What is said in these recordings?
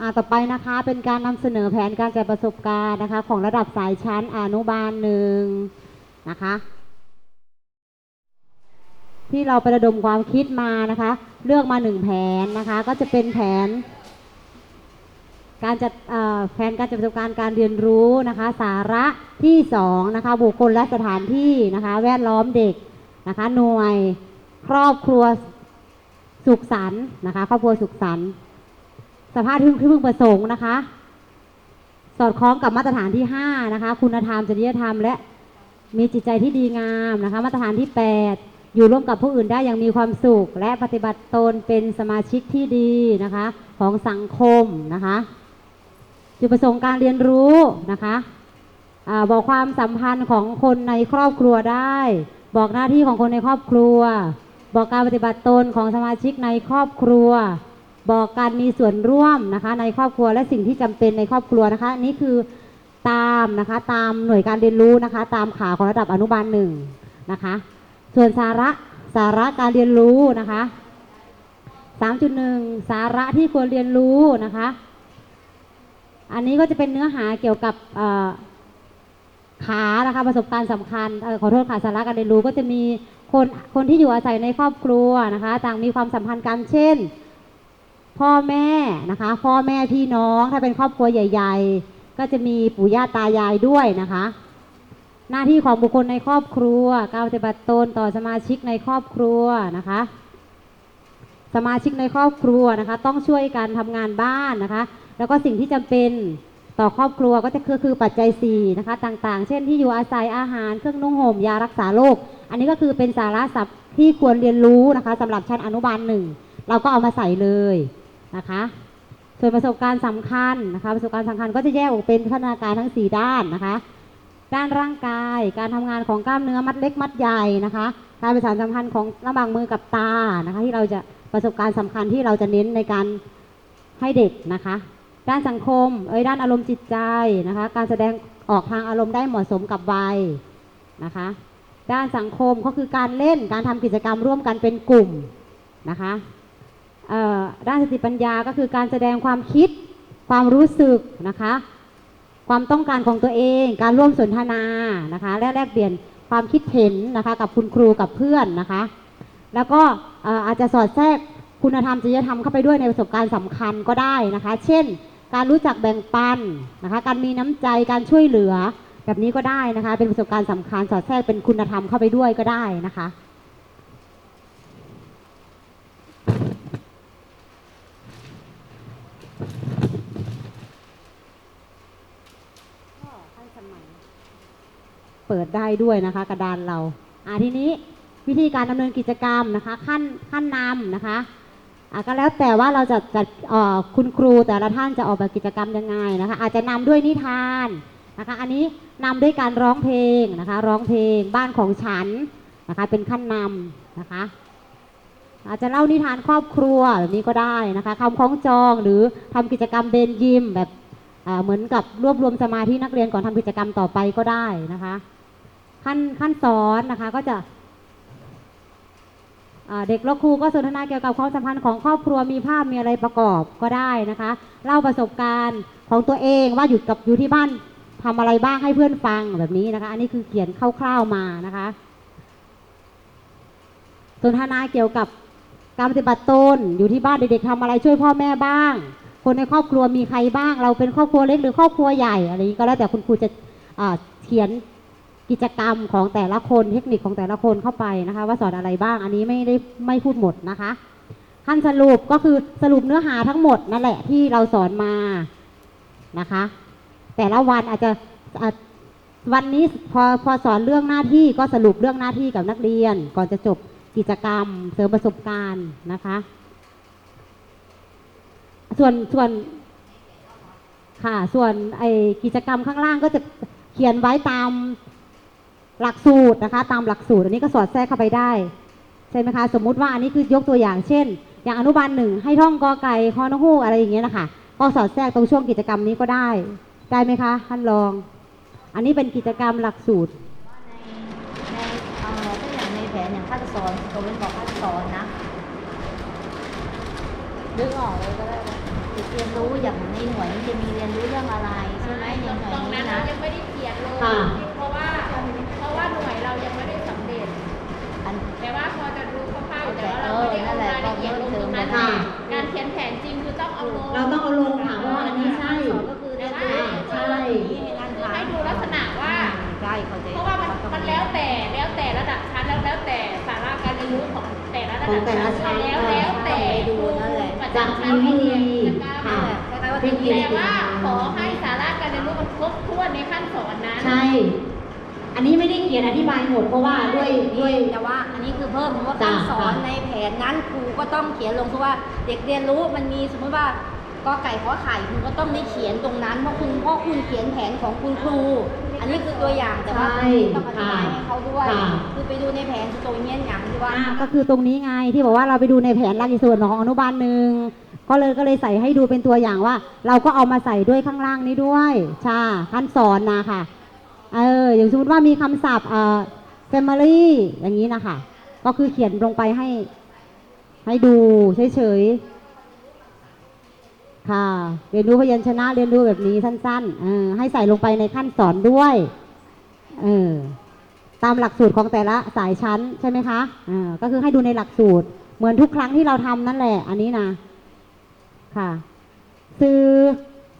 อ่าต่อไปนะคะเป็นการนำเสนอแผนการจัดประสบการณ์นะคะ ของระดับสายชั้นอนุบาลหนึ่งนะคะ ที่เราไประดมความคิดมานะคะ เลือกมาหนึ่งแผนนะคะ ก็จะเป็นแผน การจัดแผนการจัดประสบการณ์การเรียนรู้นะคะ สาระที่สองนะคะบุคคลและสถานที่นะคะ แวดล้อมเด็กนะคะ หน่วยครอบครัวสุขสันต์นะคะ ครอบครัวสุขสันต์ สภาพที่พึงประสงค์นะคะ สอดคล้องกับมาตรฐานที่ 5 นะคะ คุณธรรมจริยธรรม และมีจิตใจที่ดีงามนะคะ มาตรฐานที่ 8 อยู่ร่วมกับผู้อื่นได้อย่างมีความสุข และปฏิบัติตนเป็นสมาชิกที่ดีนะคะ ของสังคมนะคะจุดประสงค์การเรียนรู้นะคะอบอกความสัมพันธ์ของคนในครอบครัวได้ บอกหน้าที่ของคนในครอบครัว บอกการปฏิบัติตนของสมาชิกในครอบครัว บอกการมีส่วนร่วมนะคะ ในครอบครัวและสิ่งที่จำเป็นในครอบครัวนะคะอันนี่คือตามนะคะตามหน่วยการเรียนรู้นะคะ ตามขาของระดับอนุบาลหนึ่งนะคะ ส่วนสาระสาระการเรียนรู้นะคะ 3.1 สาระที่ควรเรียนรู้นะคะ อันนี้ก็จะเป็นเนื้อหาเกี่ยวกับขานะคะประสบการณ์สำคัญออขอโทษค่ะสาระการเรียนรู้ก็จะมีคนคนที่อยู่อาศัยในครอบครัวนะคะ ต่างมีความสัมพันธ์กันเช่น พ่อแม่นะคะ พ่อแม่พี่น้องถ้าเป็นครอบครัวใหญ่ ๆ ก็จะมีปู่ย่าตายายด้วยนะคะ หน้าที่ของบุคคลในครอบครัวการปฏิบัติตนต่อสมาชิกในครอบครัวนะคะ สมาชิกในครอบครัวนะคะ ต้องช่วยกันทำงานบ้านนะคะ แล้วก็สิ่งที่จำเป็นต่อครอบครัวก็จะคือคือปัจจัย4นะคะต่างๆ เช่นที่อยู่อาศัยอาหารเครื่องนุ่งห่มยารักษาโรคอันนี้ก็คือเป็นสาระศัพท์ที่ควรเรียนรู้นะคะสำหรับชั้นอนุบาลหนึ่งเราก็เอามาใส่เลย นะคะ ส่วนประสบการณ์สำคัญนะคะ ประสบการณ์สำคัญก็จะแยกออกเป็นพัฒนาการทั้ง 4 ด้านนะคะ ด้านร่างกาย การทำงานของกล้ามเนื้อมัดเล็กมัดใหญ่นะคะ การประสานสัมพันธ์ของระหว่างมือกับตานะคะ ที่เราจะประสบการณ์สำคัญที่เราจะเน้นในการให้เด็กนะคะ ด้านสังคม เอ้ยด้านอารมณ์จิตใจนะคะ การแสดงออกทางอารมณ์ได้เหมาะสมกับวัยนะคะ ด้านสังคมก็คือการเล่นการทำกิจกรรมร่วมกันเป็นกลุ่มนะคะ ด้านสติปัญญาก็คือการแสดงความคิดความรู้สึกนะคะ ความต้องการของตัวเอง การร่วมสนทนานะคะและแลกเปลี่ยนความคิดเห็นนะคะกับคุณครูกับเพื่อนนะคะ แล้วก็เอ่ออาจจะสอดแทรกคุณธรรมจริยธรรมเข้าไปด้วยในประสบการณ์สำคัญก็ได้นะคะ เช่น การรู้จักแบ่งปันนะคะ การมีน้ำใจการช่วยเหลือ แบบนี้ก็ได้นะคะ เป็นประสบการณ์สำคัญสอดแทรกเป็นคุณธรรมเข้าไปด้วยก็ได้นะคะ เปิดได้ด้วยนะคะ กระดานเราอ่าทีนี้วิธีการดำเนินกิจกรรมนะคะ ขั้นขั้นนำนะคะอ่าก็แล้วแต่ว่าเราจะจัดคุณครูแต่ละท่านจะออกแบบกิจกรรมยังไงนะคะ อาจจะนำด้วยนิทานนะคะ อันนี้นำด้วยการร้องเพลงนะคะ ร้องเพลงบ้านของฉันนะคะ เป็นขั้นนำนะคะ อาจจะเล่านิทานครอบครัวแบบนี้ก็ได้นะคะคำคล้องจองหรือทำกิจกรรมเบนยิมแบบเหมือนกับรวบรวมสมาธินักเรียนก่อนทำกิจกรรมต่อไปก็ได้นะคะ ขั้นขั้นสอนนะคะก็จะเด็กและครูก็สนทนาเกี่ยวกับความสัมพันธ์ของครอบครัวมีภาพมีอะไรประกอบก็ได้นะคะเล่าประสบการณ์ของตัวเองว่าอยู่กับอยู่ที่บ้านทำอะไรบ้างให้เพื่อนฟังแบบนี้นะคะ อันนี้คือเขียนคร่าวๆมานะคะสนทนาเกี่ยวกับการปฏิบัติตนอยู่ที่บ้านเด็กๆทำอะไรช่วยพ่อแม่บ้าง คนในครอบครัวมีใครบ้าง เราเป็นครอบครัวเล็กหรือครอบครัวใหญ่อะไรนี้ก็แล้วแต่คุณครูจะเขียน กิจกรรมของแต่ละคนเทคนิคของแต่ละคนเข้าไปนะคะ ว่าสอนอะไรบ้างอันนี้ไม่ได้ไม่พูดหมดนะคะขั้นสรุปก็คือสรุปเนื้อหาทั้งหมดนั่นแหละที่เราสอนมานะคะ แต่ละวันอาจจะวันนี้พอพอสอนเรื่องหน้าที่ก็สรุปเรื่องหน้าที่กับนักเรียน ก่อนจะจบกิจกรรมเสริมประสบการณ์นะคะ ส่วนส่วนค่ะส่วนไอกิจกรรมข้างล่างก็จะเขียนไว้ตาม หลักสูตรนะคะ ตามหลักสูตรอันนี้ก็สอดแทรกเข้าไปได้ใช่ไหมคะสมมุติว่าอันนี้คือยกตัวอย่างเช่น อย่างอนุบาลหนึ่งให้ท่องกอไก่คอนฮูกอะไรอย่างเงี้ยนะคะก็สอดแทรกตรงช่วงกิจกรรมนี้ก็ได้ ได้ไหมคะท่านรอง อันนี้เป็นกิจกรรมหลักสูตรในในเอ่อถ้าอย่างในแผนอย่างขั้นสอนตัวเป็นบอกขั้นสอนนะดึงออกเลยก็ได้นะเด็กเรียนรู้อย่างในหน่วยมันจะมีเรียนรู้เรื่องอะไรใช่ไหมในหน่วยตรงนี้นั้นเรานะ ยังไม่ได้เขียนเลยค่ะ เพราะว่าเพราะว่าหน่วย เรายังไม่ได้สำเร็จ อัน แต่ว่าพอจะรู้คร่าวๆแต่ว่าเอเราอไม่ได้นั่เอานแหละรายละเอียดลงตรงนั้นค่ะ การเขียนแผนจริงคือต้องเอาลงเราต้องเอาลงค่ะเพราะว่าอันนี้ใช่ก็คือเรียนใช่รู้ใช่การคือให้ดูลักษณะว่าใช่เข้าใจเพราะว่ามันมันแล้วแต่แล้วแต่ระดับชั้นแล้วแล้วแต่สาระการเรียนรู้ของแต่ละระขอดังบแต่ละชั้นแล้วแล้วแต่ดูนั่นแหละประจะจำมีชั้นวิธีจะกล้าค่ะคล้ายๆว่าเทคนิคแต่ว่าขอให้สาระการเรียนรู้มันครบถ้วนในขั้นสอนนั้นใช่ อันนี้ไม่ได้เขียนอธิบายหมดเพราะว่าด้วยด้วย แต่ว่าอันนี้คือเพิ่มเพราะว่าจ้ะการสอนจ้ะในแผนนั้นครูก็ต้องเขียนลงเพราะว่าเด็กเรียนรู้มันมีสมมติว่ากอไก่ขอไข่คุณก็ต้องได้เขียนตรงนั้นเพราะคุณเพราะคุณเขียนแผนของคุณครู อันนี้คือตัวอย่างแต่ว่าใช่ต้องอธิบายให้เขาด้วยค่ะคือไปดูในแผนตรงเนี้ยอย่างที่ว่าอ่าก็คือตรงนี้ไงที่บอกว่าเราไปดูในแผนหลักส่วนของอนุบาลหนึ่งก็เลยก็เลยใส่ให้ดูเป็นตัวอย่างว่า เราก็เอามาใส่ด้วยข้างล่างนี้ด้วยใช่ขั้นสอนนะค่ะ เอออย่างสมมติว่ามีคำศัพท์เอ่อ family อย่างนี้นะคะ ก็คือเขียนลงไปให้ ให้ดูเฉยๆ ค่ะ เรียนรู้พยัญชนะเรียนรู้แบบนี้สั้นๆ เออให้ใส่ลงไปในขั้นสอนด้วย เออ ตามหลักสูตรของแต่ละสายชั้นใช่ไหมคะอ่าก็คือให้ดูในหลักสูตร เหมือนทุกครั้งที่เราทำนั่นแหละ อันนี้นะ ค่ะสื่อ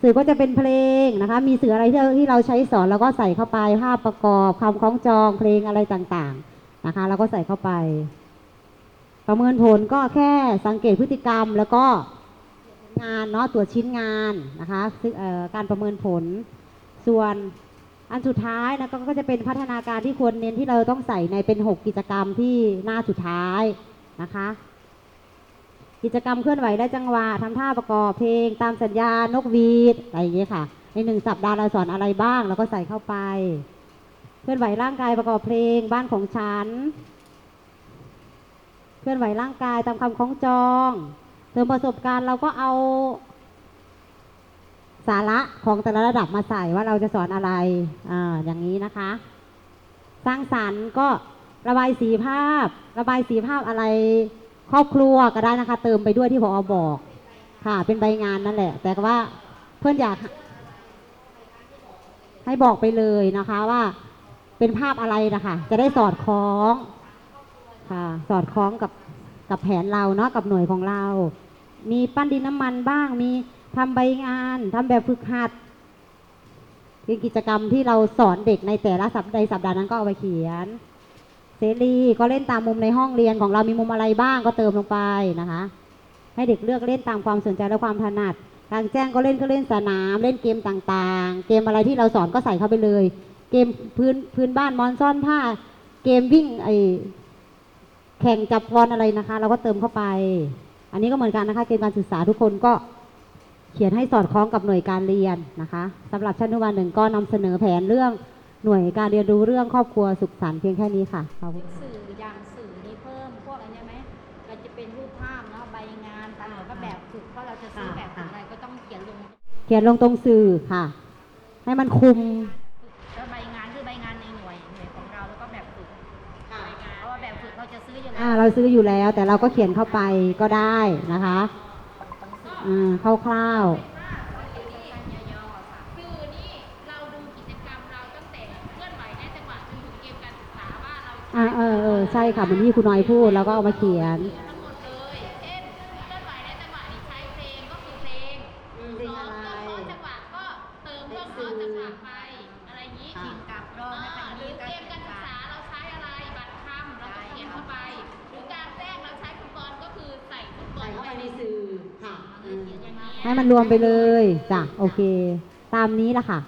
สื่อก็จะเป็นเพลงนะคะ มีสื่ออะไรที่เราที่เราใช้สอนเราก็ใส่เข้าไปภาพประกอบคำคล้องจองเพลงอะไรต่างๆนะคะเราก็ใส่เข้าไป ประเมินผลก็แค่สังเกตพฤติกรรมแล้วก็งานเนาะตรวจชิ้นงานนะคะการประเมินผลส่วนอันสุดท้ายนะก็จะเป็นพัฒนาการที่ควรเน้นที่เราต้องใส่ในเป็น 6 กิจกรรมที่หน้าสุดท้ายนะคะ กิจกรรมเคลื่อนไหวและจังหวะทำท่าประกอบเพลง ตามสัญญานกหวีดอะไรอย่างเงี้ยค่ะ ในหนึ่งสัปดาห์เราสอนอะไรบ้างเราก็ใส่เข้าไป เคลื่อนไหวร่างกายประกอบเพลงบ้านของฉัน เคลื่อนไหวร่างกายตามคำคล้องจองเติมประสบการณ์เราก็เอาสาระของแต่ละระดับมาใส่ว่าเราจะสอนอะไรอ่าอย่างนี้นะคะ สร้างสรรค์ก็ระบายสีภาพ ระบายสีภาพอะไร ครอบครัวก็ได้นะคะ เติมไปด้วยที่พอบอกค่ะ เป็นใบงานนั่นแหละ แต่ว่าเพื่อนอยาก ให้บอกไปเลยนะคะว่าเป็นภาพอะไรนะคะจะได้สอดคล้องค่ะ สอดคล้องกับกับแผนเราเนาะกับหน่วยของเรา มีปั้นดินน้ำมันบ้าง มีทำใบงานทำแบบฝึกหัดเป็นกิจกรรมที่เราสอนเด็กในแต่ละสัปดาห์สัปดาห์นั้นก็เอาไปเขียน เสรีก็เล่นตามมุมในห้องเรียนของเรามีมุมอะไรบ้างก็เติมลงไปนะคะ ให้เด็กเลือกเล่นตามความสนใจและความถนัดกลางแจ้งก็เล่นก็เล่นสนาม เล่นเกมต่างๆ เกมอะไรที่เราสอนก็ใส่เข้าไปเลย เกมพื้นพื้นบ้านมอนซ่อนผ้า เกมวิ่งไอแข่งจับบอลอะไรนะคะ เราก็เติมเข้าไป อันนี้ก็เหมือนกันนะคะเกณฑ์การศึกษาทุกคนก็เขียนให้สอดคล้องกับหน่วยการเรียนนะคะสำหรับชั้นอนุบาลหนึ่งก็นำเสนอแผนเรื่อง หน่วยการเรียนรู้เรื่องครอบครัวสุขสันต์เพียงแค่นี้ค่ะขอบคุณสื่ออย่างสื่อนี้เพิ่มพวกอะไรเนี่ยไหมก็จะเป็นรูปภาพเนาะใบงานตามหลักก็แบบฝึกเพราะเราจะซื้อแบบฝึกอะไรก็ต้องเขียนลงเขียนลงตรงสื่อค่ะ ให้มันคุม แล้วใบงานคือใบงานในหน่วยหน่วยของเราแล้วก็แบบฝึกเพราะว่าแบบฝึกเราจะซื้ออยู่แล้อ่าวเราซื้ออยู่แล้วแต่เราก็เขียนเข้าไปก็ได้นะคะอ่าคร่าวคือนี่เราดูกิจกรรมเราตั้งแต่เคลื่อนไหวในจังหวะจนถึงเกมการศึกษาว่าเรา ๆ อ่าเออเออใช่ค่ะเหมือนที่คุณน้อยพูดแล้วก็เอามาเขียน ทั้งหมดเลยเช่นเคลื่อนไหวในจังหวะนี้ใช้เพลงก็คือเพลงอืมร้องเครื่องเคาะจังหวะก็เติมเครื่องเคาะจังหวะไปอะไรอย่างนี้ทีมกับรอบให้ไปหรืนี้อเกมการศึกษาเราใช้อะไรบัตรคำเราก็เขียนเข้าไป หรือการแจ้งเราใช้ฟุตบอลก็คือใส่ฟุตบอลเข้าไปในสื่อค่ะอย่างนี้ยให้มันรวมไปเลยจ้ะโอเค ตามนี้ละค่ะ